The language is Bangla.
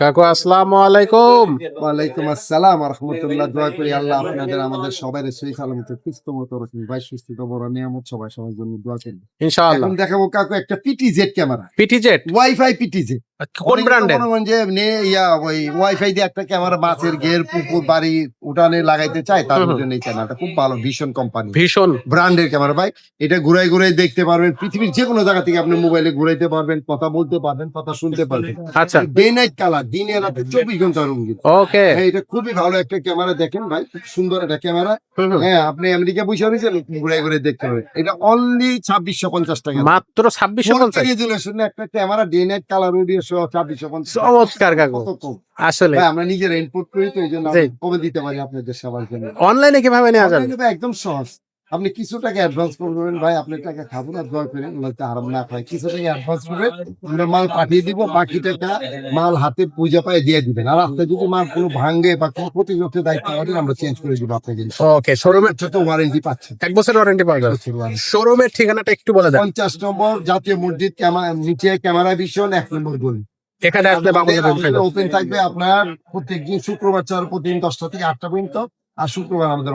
কাকু আসসালামু আলাইকুম। ওয়ালাইকুম আসসালাম রহমতুল্লাহ দোয়া করি আল্লাহ আপনাদের আমাদের সবাই সহি সালামত সুস্থ মতো রাখুন ভাই সুস্থ বড় নিয়ামত সবাই সবার জন্য দোয়া করি। ইনশাআল্লাহ। এখন দেখাবো কাকু একটা PT Z camera. PT Z wifi PT Z কোন ব্র্যান্ডের যে নে ইয়া ওই ওয়াইফাই দিয়ে একটা ক্যামেরা মাছের ঘের পুকুর বাড়ি উঠানে লাগাইতে চায় তার। জন্য এই ক্যামেরাটা খুব ভালো ভীষণ কোম্পানি ভীষণ। ব্র্যান্ডের ক্যামেরা ভাই। এটা ঘুরাই ঘুরাই দেখতে পারবেন। পৃথিবীর যে কোনো জায়গা থেকে আপনি মোবাইলে ঘুরাইতে পারবেন কথা বলতে পারবেন কথা শুনতে পারবেন। আচ্ছা। ডে নাইট কালার দিনে রাতে চব্বিশ ঘণ্টা রঙিন ওকে হ্যাঁ, এটা খুবই ভালো একটা ক্যামেরা দেখেন ভাই। খুব সুন্দর একটা ক্যামেরা হ্যাঁ আপনি আমেরিকা বসে রয়েছেন ঘুরে ঘুরে দেখতে হবে এটা অনলি ছাব্বিশশো পঞ্চাশ টাকা। মাত্র ছাব্বিশশো পঞ্চাশ। রেজুলেশন একটা camera day night colour audio সহ ছাব্বিশশো চমৎকার কাকু। কত আসলে। আমরা নিজের ইনপুট করি তো এই জন্য কমে দিতে পারি আপনাদের সবার জন্য? অনলাইনে কীভাবে নেওয়া যাবে? একদম সহজ। আপনি কিছু টাকা অ্যাডভান্স করবেন ভাই আপনি টাকা খাব না দয়া করে নয়তো আরাম না পায়। কিছু টাকা অ্যাডভান্স করবেন আমরা মাল পাঠিয়ে দিব বাকি টাকা মাল হাতে পূজা পায় দিয়ে দিবেন। আর আপনি যদি মাল কোনো ভাঙ্গে বা কোনো প্রতিরোধের দায়িত্ব করেন আমরা চেঞ্জ করে দিব আপনাকে ওকে শোরুমের ছোট ওয়ারেন্টি পাচ্ছেন। এক বছর ওয়ারেন্টি পাওয়া যাবে শোরুমের ঠিকানাটা একটু বলে দেন। পঞ্চাশ নম্বর জাতীয় মসজিদ ক্যামেরা নিচে ক্যামেরা ভিশন এক নম্বর গলি। এখানে আসলে ওপেন থাকবে আপনার প্রত্যেকদিন শুক্রবার চার প্রতিদিন দশটা থেকে আটটা পর্যন্ত আর শুক্রবার আমাদের।